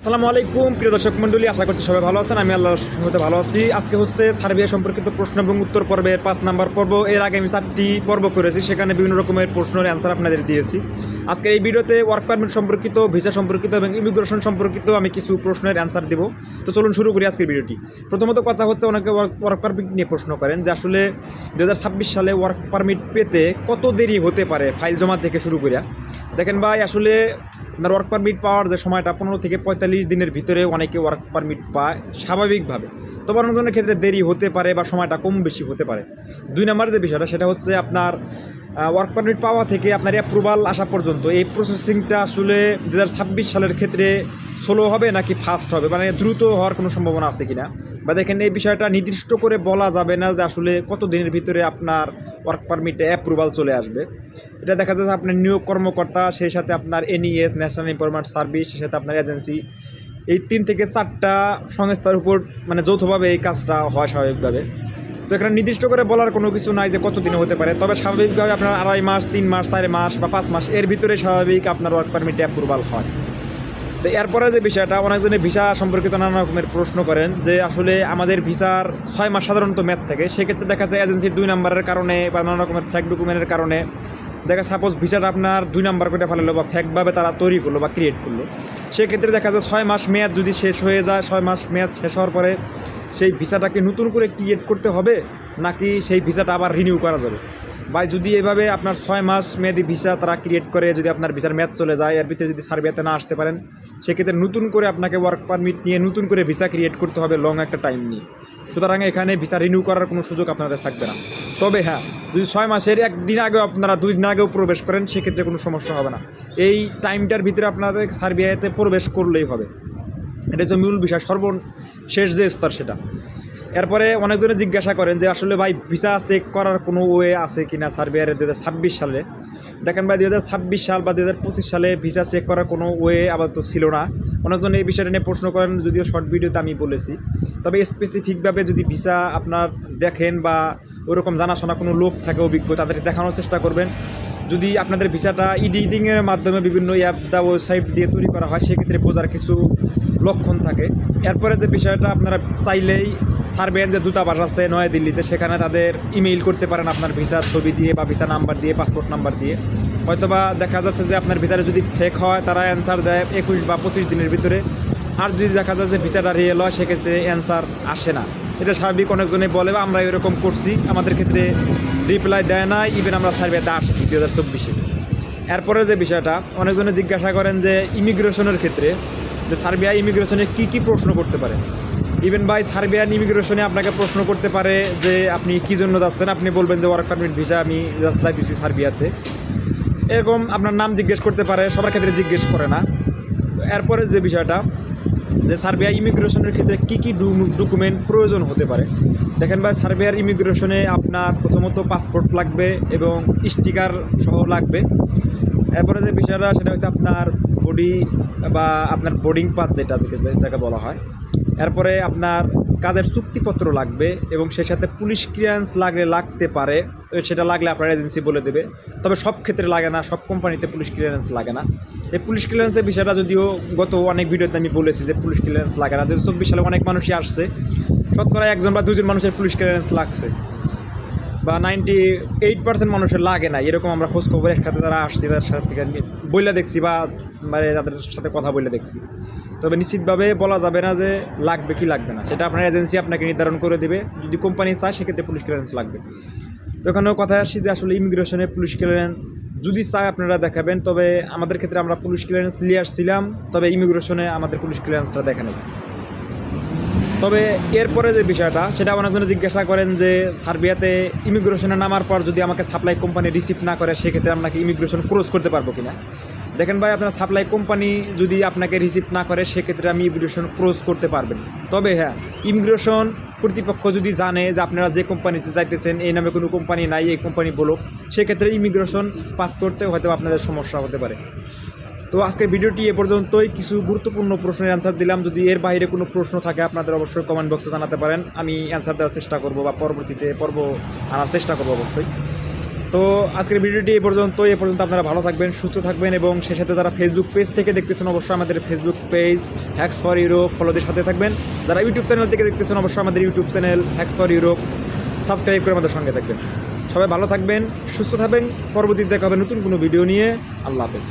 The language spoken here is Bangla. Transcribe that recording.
আসসালামু আলাইকুম, প্রিয় দর্শক মণ্ডলী, আশা করছি সবাই ভালো আছেন। আমি আল্লাহর সহমতে ভালো আছি। আজকে হচ্ছে সার্বিয়া সম্পর্কিত প্রশ্ন এবং উত্তর পর্বের পাঁচ নাম্বার পর্ব। এর আগে আমি চারটি পর্ব করেছি, সেখানে বিভিন্ন রকমের প্রশ্নের অ্যান্সার আপনাদের দিয়েছি। আজকে এই ভিডিওতে ওয়ার্ক পারমিট সম্পর্কিত ভিসা সম্পর্কিত এবং ইমিগ্রেশন সম্পর্কিত আমি কিছু প্রশ্নের অ্যান্সার দেব। তো চলুন শুরু করি আজকের ভিডিওটি। প্রথমত কথা হচ্ছে, অনেকে ওয়ার্ক পারমিট নিয়ে প্রশ্ন করেন যে আসলে দু হাজার ছাব্বিশ সালে ওয়ার্ক পারমিট পেতে কত দেরি হতে পারে? ফাইল জমা থেকে শুরু করিয়া। দেখেন ভাই, আসলে আপনার ওয়ার্ক পারমিট পাওয়ার যে সময়টা, পনেরো থেকে পঁয়তাল্লিশ দিনের ভিতরে অনেকে ওয়ার্ক পারমিট পায় স্বাভাবিকভাবে। তবে অনেকজনের ক্ষেত্রে দেরি হতে পারে বা সময়টা কম বেশি হতে পারে। দুই নম্বর যে বিষয়টা, সেটা হচ্ছে আপনার ওয়ার্ক পারমিট পাওয়া থেকে আপনার অ্যাপ্রুভাল আসা পর্যন্ত। এই প্রসেসিংটা আসলে দু হাজার ছাব্বিশ সালের ক্ষেত্রে স্লো হবে নাকি ফাস্ট হবে? মানে দ্রুত হওয়ার কোনো সম্ভাবনা আছে কিনা? বা দেখেন, এই বিষয়টা নির্দিষ্ট করে বলা যাবে না যে আসলে কত দিনের ভিতরে আপনার ওয়ার্ক পারমিটে অ্যাপ্রুভাল চলে আসবে। এটা দেখা যাচ্ছে আপনার নিয়োগ কর্মকর্তা, সেই সাথে আপনার এনইএস ন্যাশনাল এমপ্লয়মেন্ট সার্ভিস সেই সাথে আপনার এজেন্সি এই তিন থেকে চারটা সংস্থার উপর মানে যৌথভাবে এই কাজটা হয় স্বাভাবিকভাবে। তো এখানে নির্দিষ্ট করে বলার কোনো কিছু নাই যে কত দিনে হতে পারে। তবে স্বাভাবিকভাবে আপনার আড়াই মাস, তিন মাস, চার মাস বা পাঁচ মাস, এর ভিতরে স্বাভাবিক আপনার ওয়ার্ক পারমিটে অ্যাপ্রুভাল হয়। তো এরপরে যে বিষয়টা অনেকজনে ভিসা সম্পর্কিত নানা রকমের প্রশ্ন করেন যে আসলে আমাদের ভিসার ছয় মাস সাধারণত ম্যাথ থাকে। সেক্ষেত্রে দেখা যায় এজেন্সির দুই নাম্বারের কারণে বা নানা রকমের ফ্যাক ডকুমেন্টের কারণে। দেখা সাপোজ ভিসাটা আপনার দুই নাম্বার করে ফেলালো বা ফ্যাকভাবে তারা তৈরি করল বা ক্রিয়েট করল। সেক্ষেত্রে দেখা যায় ছয় মাস মেয়াদ যদি শেষ হয়ে যায়, ছয় মাস মেয়াদ শেষ হওয়ার পরে সেই ভিসাটাকে নতুন করে ক্রিয়েট করতে হবে নাকি সেই ভিসাটা আবার রিনিউ করা যাবে? বা যদি এভাবে আপনার ছয় মাস মেয়াদি ভিসা তারা ক্রিয়েট করে, যদি আপনার ভিসার ম্যাচ চলে যায়, এর ভিতরে যদি সার্বিয়াতে না আসতে পারেন, সেক্ষেত্রে নতুন করে আপনাকে ওয়ার্ক পারমিট নিয়ে নতুন করে ভিসা ক্রিয়েট করতে হবে লং একটা টাইম নিয়ে। সুতরাং এখানে ভিসা রিনিউ করার কোনো সুযোগ আপনাদের থাকবে না। তবে হ্যাঁ যদি ছয় মাসের একদিন আগেও আপনারা দুই দিন আগেও প্রবেশ করেন, সেক্ষেত্রে কোনো সমস্যা হবে না। এই টাইমটার ভিতরে আপনাদের সার্বিয়াতে প্রবেশ করলেই হবে। এটা হচ্ছে মূল বিষয়, সর্বশেষ যে স্তর সেটা। এরপরে অনেকজনে জিজ্ঞাসা করেন যে আসলে ভাই ভিসা চেক করার কোনো ওয়ে আছে কি না সার্বিয়ারে দু সালে? দেখেন ভাই দু সাল বা দু সালে ভিসা চেক করার কোনো ওয়ে আপাতত ছিল না। অনেকজন এই বিষয়টা নিয়ে প্রশ্ন করেন, যদিও শর্ট ভিডিওতে আমি বলেছি। তবে স্পেসিফিকভাবে যদি ভিসা আপনার দেখেন বা ওরকম জানাশোনা কোনো লোক থাকে, অভিজ্ঞ, তাদের দেখানোর চেষ্টা করবেন। যদি আপনাদের ভিসাটা এডিটিংয়ের মাধ্যমে বিভিন্ন অ্যাপ বা ওয়েবসাইট দিয়ে তৈরি করা হয়, সেক্ষেত্রে বোঝার কিছু লক্ষণ থাকে। এরপরে যে বিষয়টা আপনারা চাইলেই সার্বিয়ান যে দূতাবাস আছে নয়াদিল্লিতে, সেখানে তাদের ইমেইল করতে পারেন আপনার ভিসার ছবি দিয়ে বা ভিসা নাম্বার দিয়ে, পাসপোর্ট নাম্বার দিয়ে। হয়তোবা দেখা যাচ্ছে যে আপনার ভিসাটা যদি ফেক হয়, তারা অ্যান্সার দেয় একুশ বা পঁচিশ দিনের ভিতরে। আর যদি দেখা যায় যে ভিসাটা রিয়েল হয়, সেক্ষেত্রে অ্যান্সার আসে না। এটা স্বাভাবিক অনেকজনে বলে, বা আমরা এরকম করছি। আমাদের ক্ষেত্রে রিপ্লাই দেয় না ইভেন আমরা সার্ভেতে আসছি দু হাজার চব্বিশে। এরপরে যে বিষয়টা, অনেকজনে জিজ্ঞাসা করেন যে ইমিগ্রেশনের ক্ষেত্রে, যে সার্বিয়া ইমিগ্রেশনে কী কী প্রশ্ন করতে পারে? ইভেন বাই সার্বিয়ান ইমিগ্রেশনে আপনাকে প্রশ্ন করতে পারে যে আপনি কী জন্য যাচ্ছেন। আপনি বলবেন যে ওয়ার্ক পারমিট ভিসা আমি চাইতেছি সার্বিয়াতে। এরকম আপনার নাম জিজ্ঞেস করতে পারে, সবার ক্ষেত্রে জিজ্ঞেস করে না। এরপরে যে বিষয়টা, যে সার্বিয়া ইমিগ্রেশনের ক্ষেত্রে কী কী ডকুমেন্ট প্রয়োজন হতে পারে? দেখেন ভাই, সার্বিয়ার ইমিগ্রেশনে আপনার প্রথমত পাসপোর্ট লাগবে এবং স্টিকার সহ লাগবে। এরপরে যে বিষয়টা, সেটা হচ্ছে আপনার বডি বা আপনার বোর্ডিং পাস যেটা যেটাকে বলা হয়। এরপরে আপনার কাজের চুক্তিপত্র লাগবে এবং সেই সাথে পুলিশ ক্লিয়ারেন্স লাগলে লাগতে পারে। তো সেটা লাগলে আপনার এজেন্সি বলে দেবে। তবে সব ক্ষেত্রে লাগে না, সব কোম্পানিতে পুলিশ ক্লিয়ারেন্স লাগে না। এই পুলিশ ক্লিয়ারেন্সের বিষয়টা যদিও গত অনেক ভিডিওতে আমি বলেছি যে পুলিশ ক্লিয়ারেন্স লাগে না। দু চব্বিশ সালে অনেক মানুষই আসছে। শতকরা একজন বা দুজন মানুষের পুলিশ ক্লিয়ারেন্স লাগছে। বা নাইনটি এইট পার্সেন্ট মানুষের লাগে না। এরকম আমরা খোঁজ খবর একসাথে যারা আসছি, তাদের সাথে বইলে দেখছি বা মানে তাদের সাথে কথা বলে দেখছি। তবে নিশ্চিতভাবে বলা যাবে না যে লাগবে কি লাগবে না। সেটা আপনার এজেন্সি আপনাকে নির্ধারণ করে দেবে। যদি কোম্পানি চায়, সেক্ষেত্রে পুলিশ ক্লিয়ারেন্স লাগবে। তো এখানেও কথা আসছি যে আসলে ইমিগ্রেশনে পুলিশ ক্লিয়ারেন্স যদি চায় আপনারা দেখাবেন, তবে আমাদের ক্ষেত্রে আমরা পুলিশ ক্লিয়ারেন্স নিয়ে আসছিলাম, তবে ইমিগ্রেশনে আমাদের পুলিশ ক্লিয়ারেন্সটা দেখা নেই তবে এরপরে যে বিষয়টা, সেটা অনেকজনে জিজ্ঞাসা করেন যে, সার্বিয়াতে ইমিগ্রেশনে নামার পর যদি আমাকে সাপ্লাই কোম্পানি রিসিভ না করে, সেক্ষেত্রে আপনাকে ইমিগ্রেশন ক্রস করতে পারব কিনা? দেখেন ভাই, আপনার সাপ্লাই কোম্পানি যদি আপনাকে রিসিভ না করে, সেক্ষেত্রে আমি ইমিগ্রেশন ক্রস করতে পারবেন তবে হ্যাঁ ইমিগ্রেশন কর্তৃপক্ষ যদি জানে যে আপনারা যে কোম্পানিতে যাইতেছেন, এই নামে কোনো কোম্পানি নাই, এই কোম্পানি বলুক, সেক্ষেত্রে ইমিগ্রেশন পাস করতে হয়তো আপনাদের সমস্যা হতে পারে। তো আজকের ভিডিওটি এ পর্যন্তই। কিছু গুরুত্বপূর্ণ প্রশ্নের অ্যান্সার দিলাম। যদি এর বাইরে কোনো প্রশ্ন থাকে, আপনাদের অবশ্যই কমেন্ট বক্সে জানাতে পারেন। আমি অ্যান্সার দেওয়ার চেষ্টা করব বা পরবর্তীতে পর্ব আনার চেষ্টা করব অবশ্যই। তো আজকের ভিডিওটি এ পর্যন্ত এ পর্যন্ত আপনারা ভালো থাকবেন, সুস্থ থাকবেন এবং সে সাথে যারা ফেসবুক পেজ থেকে দেখতেছেন অবশ্যই আমাদের Facebook page hacks for Europe ফলোদের সাথে থাকবেন। যারা ইউটিউব চ্যানেল থেকে দেখতেছেন অবশ্যই আমাদের YouTube channel hacks for Europe subscribe করে আমাদের সঙ্গে থাকবেন। সবাই ভালো থাকবেন, সুস্থ থাকবেন। পরবর্তীতে দেখা হবে নতুন কোনো ভিডিও নিয়ে। আল্লাহ হাফেজ।